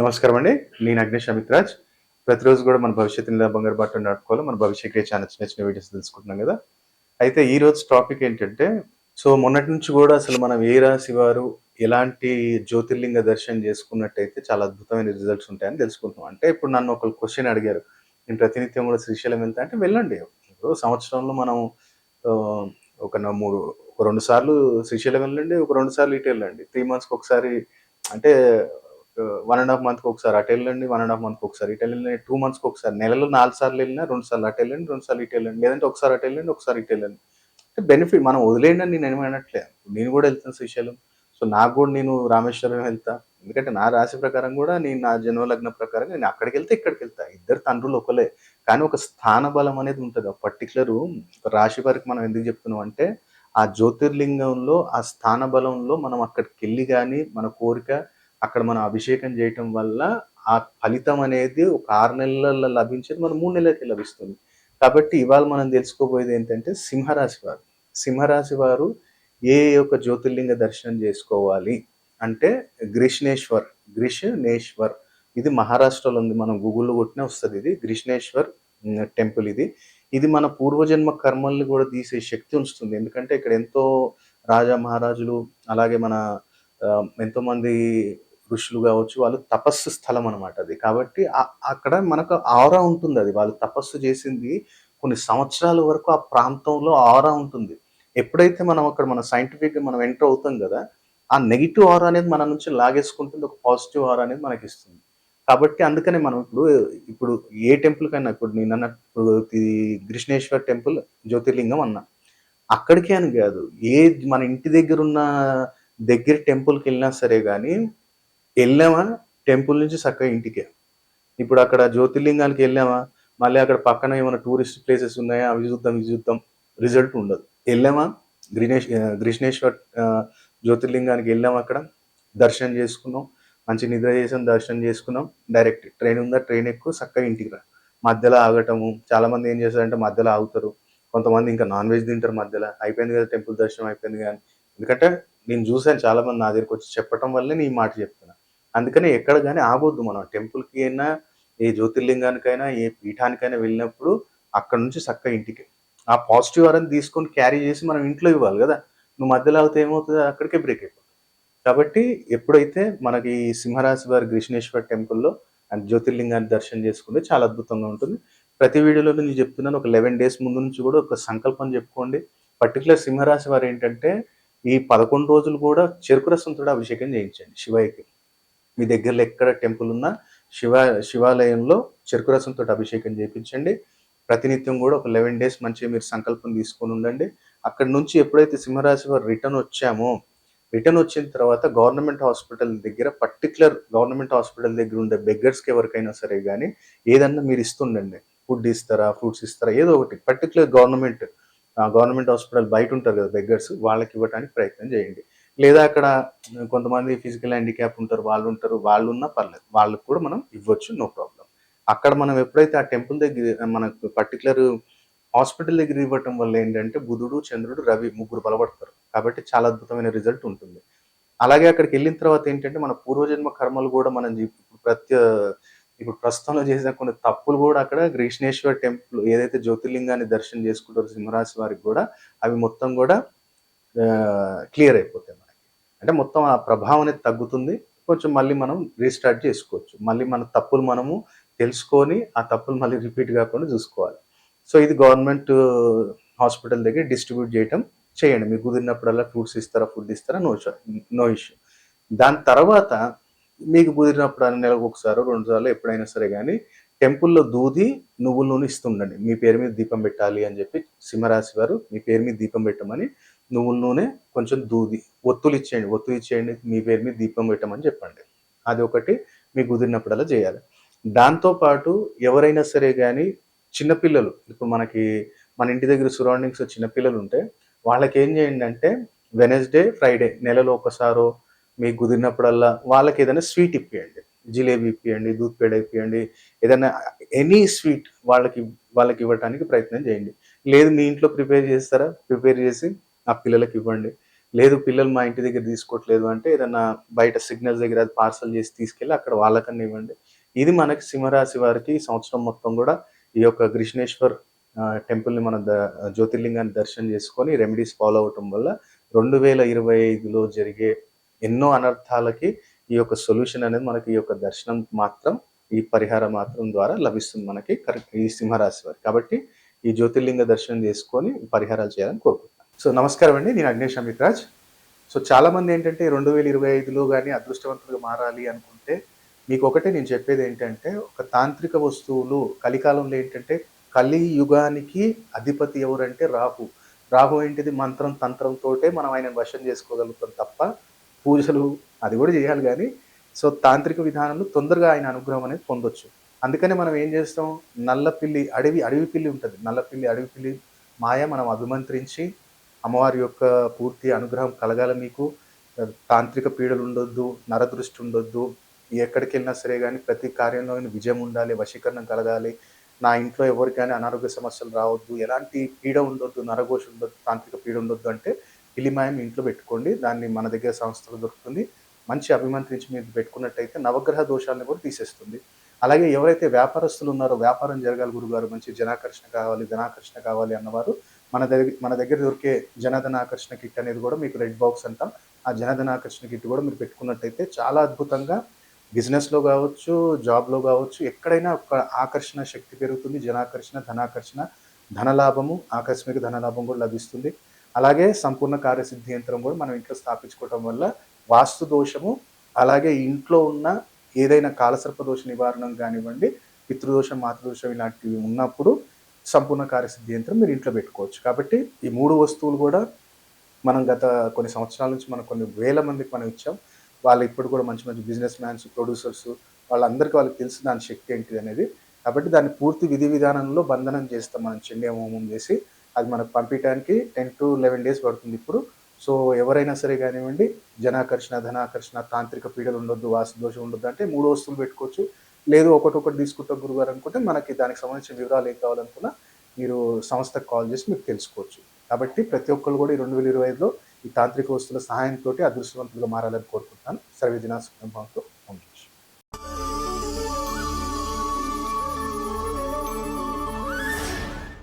నమస్కారం అండి. నేను అగ్నేష్ అమిత్రాజ్. ప్రతిరోజు కూడా మన భవిష్యత్తు ఇలా బంగారు బాట నాటుకోవాలి మన భవిష్యత్ క్రియ ఛానల్ వీడియోస్ తెలుసుకుంటున్నాం కదా. అయితే ఈ రోజు టాపిక్ ఏంటంటే సో మొన్నటి నుంచి కూడా అసలు మనం ఏ రాశి వారు ఎలాంటి జ్యోతిర్లింగ దర్శనం చేసుకున్నట్టయితే చాలా అద్భుతమైన రిజల్ట్స్ ఉంటాయని తెలుసుకుంటున్నాం. అంటే ఇప్పుడు నన్ను ఒక క్వశ్చన్ అడిగారు. నేను ప్రతినిత్యం కూడా శ్రీశైలం వెళ్తా? అంటే వెళ్ళండి. ఇప్పుడు సంవత్సరంలో మనం ఒక మూడు ఒక రెండు సార్లు శ్రీశైలం వెళ్ళండి ఒక రెండు సార్లు ఇటు వెళ్ళండి. త్రీ మంత్స్కి ఒకసారి అంటే వన్ అండ్ హాఫ్ మంత్కి ఒకసారి అటు వెళ్ళండి వన్ అండ్ హాఫ్ మంత్కి ఒకసారి ఇటు వెళ్ళండి టూ మంత్స్కి ఒకసారి నెలలో నాలుగు సార్లు వెళ్ళినా రెండు సార్లు అటు వెళ్ళండి రెండు సార్లు ఇటు వెళ్ళండి లేదంటే ఒకసారి అటు వెళ్ళండి ఒకసారి ఇటు వెళ్ళండి. అంటే బెనిఫిట్ మనం వదిలేయండి అని నేను ఏమనట్లే. నేను కూడా వెళ్తాను శ్రీశైలం సో నాకు కూడా నేను రామేశ్వరం వెళ్తా. ఎందుకంటే నా రాశి ప్రకారం కూడా నేను నా జన్మలగ్న ప్రకారం నేను అక్కడికి వెళ్తే ఇక్కడికి వెళ్తా. ఇద్దరు తండ్రులు ఒకలే. కానీ ఒక స్థాన బలం అనేది ఉంటుంది. ఆ పర్టికులర్ ఒక రాశి వారికి మనం ఎందుకు చెప్తున్నాం అంటే ఆ జ్యోతిర్లింగంలో ఆ స్థాన బలంలో మనం అక్కడికి వెళ్ళి కానీ మన కోరిక అక్కడ మనం అభిషేకం చేయటం వల్ల ఆ ఫలితం అనేది ఒక ఆరు నెలల్లో లభించేది మనం మూడు నెలలకి లభిస్తుంది. కాబట్టి ఇవాళ మనం తెలుసుకోబోయేది ఏంటంటే సింహరాశి వారు. సింహరాశి వారు ఏ యొక్క జ్యోతిర్లింగ దర్శనం చేసుకోవాలి అంటే గ్రిష్ణేశ్వర్ గ్రిష్నేశ్వర్ ఇది మహారాష్ట్రలో ఉంది మనం గూగుల్లో కొట్టినే వస్తుంది ఇది. గ్రిష్ణేశ్వర్ టెంపుల్ ఇది. ఇది మన పూర్వజన్మ కర్మల్ని కూడా తీసే శక్తి ఉంచుతుంది. ఎందుకంటే ఇక్కడ ఎంతో రాజా మహారాజులు అలాగే మన ఎంతోమంది ఋషులు కావచ్చు వాళ్ళు తపస్సు స్థలం అనమాట అది. కాబట్టి అక్కడ మనకు ఆరా ఉంటుంది అది. వాళ్ళు తపస్సు చేసింది కొన్ని సంవత్సరాల వరకు ఆ ప్రాంతంలో ఆరా ఉంటుంది. ఎప్పుడైతే మనం అక్కడ మన సైంటిఫిక్గా మనం ఎంటర్ అవుతాం కదా ఆ నెగిటివ్ ఆరా అనేది మన నుంచి లాగేసుకుంటుంది ఒక పాజిటివ్ ఆరా అనేది మనకి ఇస్తుంది. కాబట్టి అందుకనే మనం ఇప్పుడు ఇప్పుడు ఏ టెంపుల్ కైనా ఇప్పుడు నేను అన్న ఇప్పుడు కృష్ణేశ్వర్ టెంపుల్ జ్యోతిర్లింగం అన్నా అక్కడికే అని కాదు. ఏ మన ఇంటి దగ్గర ఉన్న దగ్గర టెంపుల్కి వెళ్ళినా సరే కానీ వెళ్ళామా? టెంపుల్ నుంచి చక్కగా ఇంటికే. ఇప్పుడు అక్కడ జ్యోతిర్లింగానికి వెళ్ళామా? మళ్ళీ అక్కడ పక్కన ఏమైనా టూరిస్ట్ ప్లేసెస్ ఉన్నాయా? అవి చూద్దాం ఇవి చూద్దాం. రిజల్ట్ ఉండదు. వెళ్ళామా? గ్రీనేష్ గ్రీష్ణేశ్వర్ జ్యోతిర్లింగానికి వెళ్ళాం అక్కడ. దర్శనం చేసుకున్నాం. మంచి నిద్ర చేసాం దర్శనం చేసుకున్నాం. డైరెక్ట్ ట్రైన్ ఉందా? ట్రైన్ ఎక్కువ చక్కగా ఇంటికి రా. మధ్యలో ఆగటము. చాలామంది ఏం చేస్తారంటే మధ్యలో ఆగుతారు. కొంతమంది ఇంకా నాన్ వెజ్ తింటారు మధ్యలో. అయిపోయింది కదా టెంపుల్ దర్శనం అయిపోయింది కానీ ఎందుకంటే నేను చూసాను చాలామంది నా దగ్గరికి వచ్చి చెప్పడం వల్లే నేను మాట చెప్తున్నా అందుకని ఎక్కడ కానీ ఆగొద్దు మనం. టెంపుల్కి అయినా ఏ జ్యోతిర్లింగానికైనా ఏ పీఠానికైనా వెళ్ళినప్పుడు అక్కడ నుంచి చక్కగా ఇంటికి. ఆ పాజిటివ్ అరని తీసుకొని క్యారీ చేసి మనం ఇంట్లో ఇవ్వాలి కదా. నువ్వు మధ్యలో అవుతే ఏమవుతుంది? అక్కడికే బ్రేక్ అయిపోతుంది. కాబట్టి ఎప్పుడైతే మనకి సింహరాశి వారి కృష్ణేశ్వర్ టెంపుల్లో అండ్ జ్యోతిర్లింగాన్ని దర్శనం చేసుకుంటే చాలా అద్భుతంగా ఉంటుంది. ప్రతి వీడియోలో నేను చెప్తున్నాను. ఒక లెవెన్ డేస్ ముందు నుంచి కూడా ఒక సంకల్పం చెప్పుకోండి. పర్టికులర్ సింహరాశి వారు ఏంటంటే ఈ పదకొండు రోజులు కూడా చెరుకు రసంతో అభిషేకం చేయించండి శివయ్యకి. మీ దగ్గరలో ఎక్కడ టెంపుల్ ఉన్నా శివ శివాలయంలో చెరుకు రసంతో అభిషేకం చేయించండి ప్రతినిత్యం కూడా ఒక లెవెన్ డేస్ మంచిగా మీరు సంకల్పం తీసుకొని ఉండండి. అక్కడ నుంచి ఎప్పుడైతే సింహరాశి వారు రిటర్న్ వచ్చామో రిటర్న్ వచ్చిన తర్వాత గవర్నమెంట్ హాస్పిటల్ దగ్గర పర్టికులర్ గవర్నమెంట్ హాస్పిటల్ దగ్గర ఉండే బెగ్గర్స్కి ఎవరికైనా సరే కానీ ఏదన్నా మీరు ఇస్తుండండి. ఫుడ్ ఇస్తారా ఫ్రూట్స్ ఇస్తారా ఏదో ఒకటి. పర్టికులర్ గవర్నమెంట్ గవర్నమెంట్ హాస్పిటల్ బయట ఉంటారు కదా బెగ్గర్స్ వాళ్ళకి ఇవ్వడానికి ప్రయత్నం చేయండి. లేదా అక్కడ కొంతమంది ఫిజికల్ హ్యాండిక్యాప్ ఉంటారు వాళ్ళు ఉంటారు వాళ్ళు ఉన్నా పర్లేదు. వాళ్ళకి కూడా మనం ఇవ్వచ్చు నో ప్రాబ్లం అక్కడ మనం ఎప్పుడైతే ఆ టెంపుల్ దగ్గర మనకు పర్టికులర్ హాస్పిటల్ దగ్గర ఇవ్వటం వల్ల ఏంటంటే బుధుడు చంద్రుడు రవి ముగ్గురు బలపడతారు. కాబట్టి చాలా అద్భుతమైన రిజల్ట్ ఉంటుంది. అలాగే అక్కడికి వెళ్ళిన తర్వాత ఏంటంటే మన పూర్వజన్మ కర్మలు కూడా మనం ఇప్పుడు ప్రత్య ఇప్పుడు ప్రస్తుతంలో చేసిన కొన్ని తప్పులు కూడా అక్కడ గ్రీష్ణేశ్వర టెంపుల్ ఏదైతే జ్యోతిర్లింగాన్ని దర్శనం చేసుకుంటారో సింహరాశి వారికి కూడా అవి మొత్తం కూడా క్లియర్ అయిపోతాయి మనకి అంటే మొత్తం ఆ ప్రభావం అనేది తగ్గుతుంది. కొంచెం మళ్ళీ మనం రీస్టార్ట్ చేసుకోవచ్చు. మళ్ళీ మన తప్పులు మనము తెలుసుకొని ఆ తప్పులు మళ్ళీ రిపీట్ కాకుండా చూసుకోవాలి. సో ఇది గవర్నమెంట్ హాస్పిటల్ దగ్గర డిస్ట్రిబ్యూట్ చేయటం చేయండి. మీకు కుదిరినప్పుడల్లా ఫ్రూట్స్ ఇస్తారా ఫుడ్ ఇస్తారా నో నో ఇష్యూ దాని తర్వాత మీకు కుదిరినప్పుడు నెలకు ఒకసారి రెండు సార్లు ఎప్పుడైనా సరే కానీ టెంపుల్లో దూది నువ్వుల నూనె ఇస్తుండండి. మీ పేరు మీద దీపం పెట్టాలి అని చెప్పి సింహరాశి వారు మీ పేరు మీద దీపం పెట్టమని నువ్వు నూనె కొంచెం దూది ఒత్తులు ఇచ్చేయండి ఒత్తులు ఇచ్చేయండి మీ పేరు మీద దీపం పెట్టమని చెప్పండి. అది ఒకటి మీకు కుదిరినప్పుడల్లా చేయాలి. దాంతోపాటు ఎవరైనా సరే కానీ చిన్నపిల్లలు ఇప్పుడు మనకి మన ఇంటి దగ్గర సరౌండింగ్స్ చిన్నపిల్లలు ఉంటే వాళ్ళకి ఏం చేయండి అంటే వెనస్డే ఫ్రైడే నెలలో ఒకసారో మీకు కుదిరినప్పుడల్లా వాళ్ళకి ఏదైనా స్వీట్ ఇప్పియండి. జిలేబీ ఇప్పియండి దూద్ పేడ ఇప్పియండి ఏదైనా ఎనీ స్వీట్ వాళ్ళకి వాళ్ళకి ఇవ్వడానికి ప్రయత్నం చేయండి. లేదు మీ ఇంట్లో ప్రిపేర్ చేస్తారా? ప్రిపేర్ చేసి ఆ పిల్లలకి ఇవ్వండి. లేదు పిల్లలు మా ఇంటి దగ్గర తీసుకోవట్లేదు అంటే ఏదన్నా బయట సిగ్నల్స్ దగ్గర అది పార్సల్ చేసి తీసుకెళ్ళి అక్కడ వాళ్ళకన్నా ఇవ్వండి. ఇది మనకి సింహరాశి వారికి సంవత్సరం మొత్తం కూడా ఈ యొక్క గ్రిష్ణేశ్వర్ టెంపుల్ని మన ద జ్యోతిర్లింగాన్ని దర్శనం చేసుకొని రెమెడీస్ ఫాలో అవటం వల్ల రెండు వేల ఇరవై ఐదులో జరిగే ఎన్నో అనర్థాలకి ఈ యొక్క సొల్యూషన్ అనేది మనకి ఈ యొక్క దర్శనం మాత్రం ఈ పరిహారం మాత్రం ద్వారా లభిస్తుంది మనకి కరెక్ట్ ఈ సింహరాశి వారికి. కాబట్టి ఈ జ్యోతిర్లింగ దర్శనం చేసుకొని పరిహారాలు చేయాలని కోరుకుంటున్నాను సో నమస్కారం అండి నేను అగ్నేష్ అమిత్రాజ్. సో చాలామంది ఏంటంటే రెండు వేల ఇరవై ఐదులో కానీ అదృష్టవంతులుగా మారాలి అనుకుంటే మీకు ఒకటే నేను చెప్పేది ఏంటంటే ఒక తాంత్రిక వస్తువులు కలికాలంలో ఏంటంటే కలి యుగానికి అధిపతి ఎవరంటే రాహు. రాహు ఏంటిది? మంత్రం తంత్రంతోటే మనం ఆయన వశం చేసుకోగలుగుతాం తప్ప పూజలు అది కూడా చేయాలి కానీ సో తాంత్రిక విధానంలో తొందరగా ఆయన అనుగ్రహం అనేది పొందొచ్చు. అందుకనే మనం ఏం చేస్తాం? నల్లపిల్లి అడవి అడవి పిల్లి ఉంటుంది. నల్లపిల్లి అడవి పిల్లి మాయ మనం అభిమంత్రించి అమ్మవారి యొక్క పూర్తి అనుగ్రహం కలగాల మీకు. తాంత్రిక పీడలు ఉండొద్దు నరదృష్టి ఉండొద్దు. ఎక్కడికి వెళ్ళినా సరే కానీ ప్రతి కార్యంలో విజయం ఉండాలి వశీకరణం కలగాలి. నా ఇంట్లో ఎవరికైనా అనారోగ్య సమస్యలు రావద్దు. ఎలాంటి పీడ ఉండొద్దు నరఘోష ఉండొద్దు తాంత్రిక పీడ ఉండొద్దు అంటే పిలిమాయం ఇంట్లో పెట్టుకోండి. దాన్ని మన దగ్గర సంస్థలు దొరుకుతుంది. మంచి అభిమంత్రించి మీరు పెట్టుకున్నట్టయితే నవగ్రహ దోషాలను కూడా తీసేస్తుంది. అలాగే ఎవరైతే వ్యాపారస్తులు ఉన్నారో వ్యాపారం జరగాలి గురుగారు మంచి జనాకర్షణ కావాలి ధనాకర్షణ కావాలి అన్నవారు మన దగ్గర మన దగ్గర దొరికే జనధనాకర్షణ కిట్ అనేది కూడా మీకు రెడ్ బాక్స్ అంటాం. ఆ జనధనాకర్షణ కిట్ కూడా మీరు పెట్టుకున్నట్టయితే చాలా అద్భుతంగా బిజినెస్లో కావచ్చు జాబ్లో కావచ్చు ఎక్కడైనా ఒక ఆకర్షణ శక్తి పెరుగుతుంది. జనాకర్షణ ధనాకర్షణ ధనలాభము ఆకస్మిక ధనలాభం కూడా లభిస్తుంది. అలాగే సంపూర్ణ కార్యసిద్ధి యంత్రం కూడా మనం ఇంట్లో స్థాపించుకోవటం వల్ల వాస్తు దోషము అలాగే ఇంట్లో ఉన్న ఏదైనా కాలసర్ప దోష నివారణ కానివ్వండి పితృదోషం మాతృదోషం ఇలాంటివి ఉన్నప్పుడు సంపూర్ణ కార్యసిద్ధి యంత్రం మీరు ఇంట్లో పెట్టుకోవచ్చు. కాబట్టి ఈ మూడు వస్తువులు కూడా మనం గత కొన్ని సంవత్సరాల నుంచి మనం కొన్ని వేల మందికి మనం ఇచ్చాం. వాళ్ళు ఇప్పుడు కూడా మంచి మంచి బిజినెస్ మ్యాన్స్ ప్రొడ్యూసర్స్ వాళ్ళందరికీ వాళ్ళకి తెలుసు దాని శక్తి ఏంటిది అనేది. కాబట్టి దాన్ని పూర్తి విధి విధానంలో బంధనం చేస్తాం మనం చెండే హోమం చేసి. అది మనకు పంపించడానికి టెన్ టు లెవెన్ డేస్ పడుతుంది ఇప్పుడు. సో ఎవరైనా సరే కానివ్వండి జనాకర్షణ ధనాకర్షణ తాంత్రిక పీడలు ఉండొద్దు వాసు దోషం ఉండొద్దు అంటే మూడు వస్తువులు పెట్టుకోవచ్చు. లేదు ఒకటి ఒకటి తీసుకుంటాం గురుగారు అనుకుంటే మనకి దానికి సంబంధించిన వివరాలు ఏం కావాలనుకున్నా మీరు సంస్థకు కాల్ చేసి మీకు తెలుసుకోవచ్చు. కాబట్టి ప్రతి ఒక్కరు కూడా ఈ రెండు వేల ఇరవై ఐదులో ఈ తాంత్రిక వస్తువుల సహాయంతో అదృష్టవంతులుగా మారాలని కోరుకుంటున్నాను. సర్వే సుఖంతో